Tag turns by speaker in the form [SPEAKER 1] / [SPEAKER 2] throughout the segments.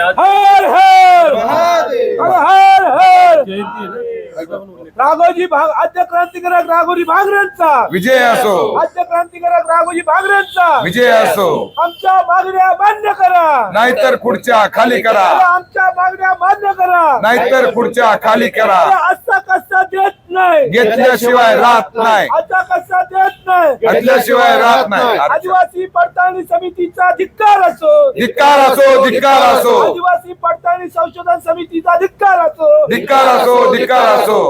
[SPEAKER 1] हर हर हर हर. राघोजी भाग आद्य क्रांतिकारक राघोजी भागरेंचा.
[SPEAKER 2] विजय असो.
[SPEAKER 1] आद्य क्रांतिकारक राघोजी भागरेंचा.
[SPEAKER 2] विजय असो.
[SPEAKER 1] आमच्या मागण्या मान्य करा.
[SPEAKER 2] नाहीतर खुर्च्या खाली करा.
[SPEAKER 1] आमच्या मागण्या मान्य करा.
[SPEAKER 2] नाहीतर खुर्च्या खाली करा.
[SPEAKER 1] असा कसा देत नाही.
[SPEAKER 2] घेतल्याशिवाय राहत नाही.
[SPEAKER 1] असा कसा देत नाही.
[SPEAKER 2] घेतल्याशिवाय राहत नाही.
[SPEAKER 1] आदिवासी पडताळणी समितीचा धिक्कार असो.
[SPEAKER 2] धिक्कार असो धिक्कार असो.
[SPEAKER 1] आदिवासी पडताळणी संशोधन समितीचा धिक्कार असो.
[SPEAKER 2] धिक्कार असो धिक्कार असो.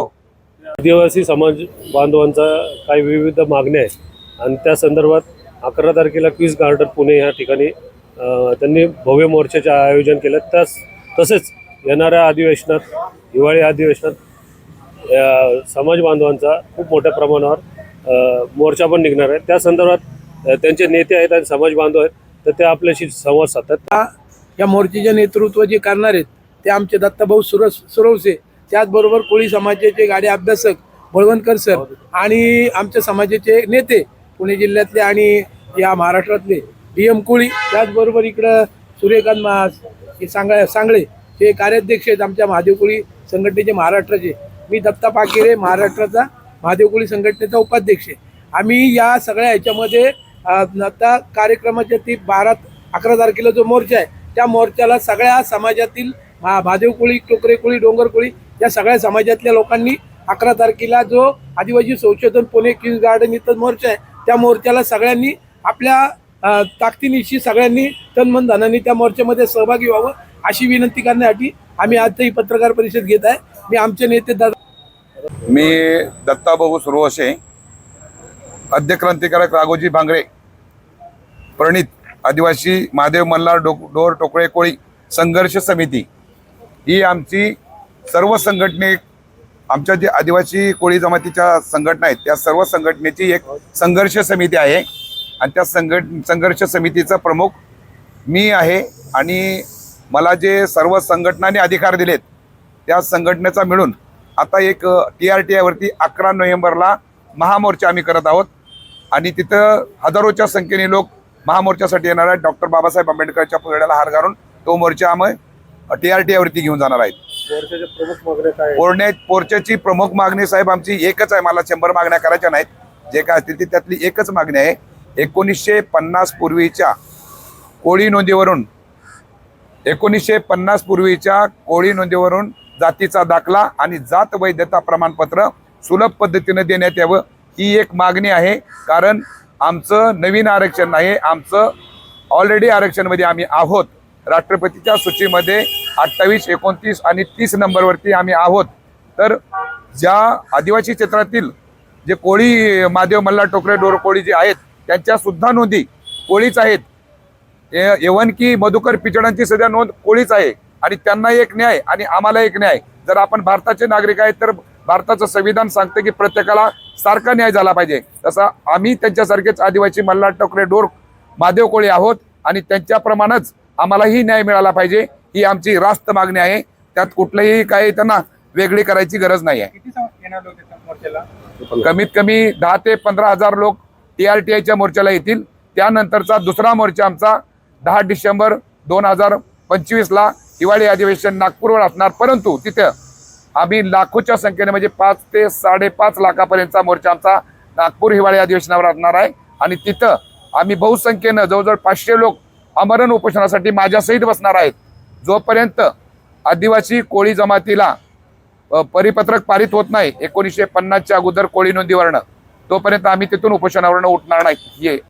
[SPEAKER 3] आदिवासी समाज बांधवांचा काही विविध मागण्या आहेत. आणि त्या संदर्भात अकरा तारखेला क्वीज गार्डन पुणे या ठिकाणी अ, त्यांनी भव्य मोर्चाचे आयोजन केलं. त्यास तसेच येणाऱ्या अधिवेशनात हिवाळी अधिवेशनात या समाज बांधवांचा खूप मोठ्या प्रमाणावर अ, मोर्चा पण निघणार आहे. त्या संदर्भात त्यांचे नेते आहेत आणि समाज बांधव आहेत तर ते आपल्याशी संवाद साधतात.
[SPEAKER 4] या मोर्चेचे नेतृत्व जे करणार आहेत ते आमचे दत्ताभाऊ सुरस सुरवसे त्याचबरोबर कोळी समाजाचे गाडे अभ्यासक बळवंतकर सर आणि आमच्या समाजाचे नेते पुणे जिल्ह्यातले आणि या महाराष्ट्रातले डी एम कोळी त्याचबरोबर इकडं सूर्यकांत महास हे सांगा सांगळे हे कार्याध्यक्ष आहेत आमच्या महादेव कोळी संघटनेचे महाराष्ट्राचे. मी दत्ता पाकेरे महाराष्ट्राचा महादेव कोळी संघटनेचा उपाध्यक्ष आहे. आम्ही या सगळ्या ह्याच्यामध्ये आता कार्यक्रमाच्या ती बारा अकरा तारखेला जो मोर्चा आहे त्या मोर्चाला सगळ्या समाजातील भादेव महादेव कोळी टोकरे कोळी डोंगर कोळी या सगळ्या समाजातल्या लोकांनी अकरा तारखेला जो आदिवासी संशोधन पुणे किंग गार्डन इथं मोर्चा आहे त्या मोर्चाला सगळ्यांनी आपल्या ताकदीनिशी सगळ्यांनी तनमन धनाने त्या मोर्चामध्ये सहभागी व्हावं अशी विनंती करण्यासाठी आम्ही आज ही पत्रकार परिषद घेत आहे. मी आमचे नेते दादा
[SPEAKER 2] मी दत्ताभाऊ सुरवसे आद्य क्रांतिकारक राघोजी भांगरे प्रणित आदिवासी महादेव मल्हार डो डोर टोकळे कोळी संघर्ष समिती. ही आमची सर्व संघटने आमच्या जे आदिवासी कोळी जमातीच्या संघटना आहेत त्या सर्व संघटनेची एक संघर्ष समिती आहे. आणि त्या संघट संघर्ष समितीचा प्रमुख मी आहे आणि मला जे सर्व संघटनांनी अधिकार दिलेत त्या संघटनेचा मिळून आता एक टी आर टी आयवरती अकरा नोव्हेंबरला महामोर्चा आम्ही करत आहोत. आणि तिथं हजारोच्या संख्येने लोक महामोर्चासाठी येणार आहेत. डॉक्टर बाबासाहेब आंबेडकरच्या पुतळ्याला हार घालून तो मोर्चा आम्ही टी आर टी आयवरती घेऊन जाणार आहेत. पोरण्या पोर्चाची प्रमुख मागणी साहेब आमची एकच आहे. मला शंभर मागण्या करायच्या नाहीत. जे काय असतील ती त्यातली एकच मागणी आहे. एकोणीसशे पन्नास पूर्वीच्या कोळी नोंदीवरून एकोणीसशे पन्नास पूर्वीच्या कोळी नोंदीवरून जातीचा दाखला आणि जात वैधता प्रमाणपत्र सुलभ पद्धतीनं देण्यात यावं. ही एक मागणी आहे. कारण आमचं नवीन आरक्षण नाही आमचं ऑलरेडी आरक्षणमध्ये आम्ही आहोत. राष्ट्रपतीच्या सूचीमध्ये अठ्ठावीस एकोणतीस आणि तीस नंबरवरती आम्ही आहोत. तर ज्या आदिवासी क्षेत्रातील जे कोळी महादेव मल्हार टोकरे डोर कोळी जे आहेत त्यांच्यासुद्धा नोंदी कोळीच आहेत. एवन की मधुकर पिचडांची सध्या नोंद कोळीच आहे. आणि त्यांना एक न्याय आणि आम्हाला एक न्याय. जर आपण भारताचे नागरिक आहेत तर भारताचं संविधान सांगतं की प्रत्येकाला सारखा न्याय झाला पाहिजे. तसा आम्ही त्यांच्यासारखेच आदिवासी मल्हार टोकरे डोर महादेव कोळी आहोत आणि त्यांच्याप्रमाणेच आम्हालाही न्याय मिळाला पाहिजे ही आमची रास्त मागणी आहे. त्यात कुठलंही काही त्यांना वेगळी करायची गरज नाही आहे. कमीत कमी दहा ते पंधरा हजार लोक टी आर टी आयच्या मोर्चाला येतील. त्यानंतरचा दुसरा मोर्चा आमचा दहा डिसेंबर दोन हजार पंचवीसला हिवाळी अधिवेशन नागपूरवर असणार. परंतु तिथं आम्ही लाखोच्या संख्येने म्हणजे पाच ते साडेपाच लाखापर्यंतचा मोर्चा आमचा नागपूर हिवाळी अधिवेशनावर असणार आहे. आणि तिथं आम्ही बहुसंख्येनं जवळजवळ पाचशे लोक अमरण उपोषणासाठी माझ्यासहित बसणार आहेत. जोपर्यंत आदिवासी कोळी जमातीला परिपत्रक पारित होत नाही एकोणीसशे पन्नासच्या अगोदर कोळी नोंदीवरनं तोपर्यंत आम्ही तिथून उपोषणावरनं उठणार नाही. ये.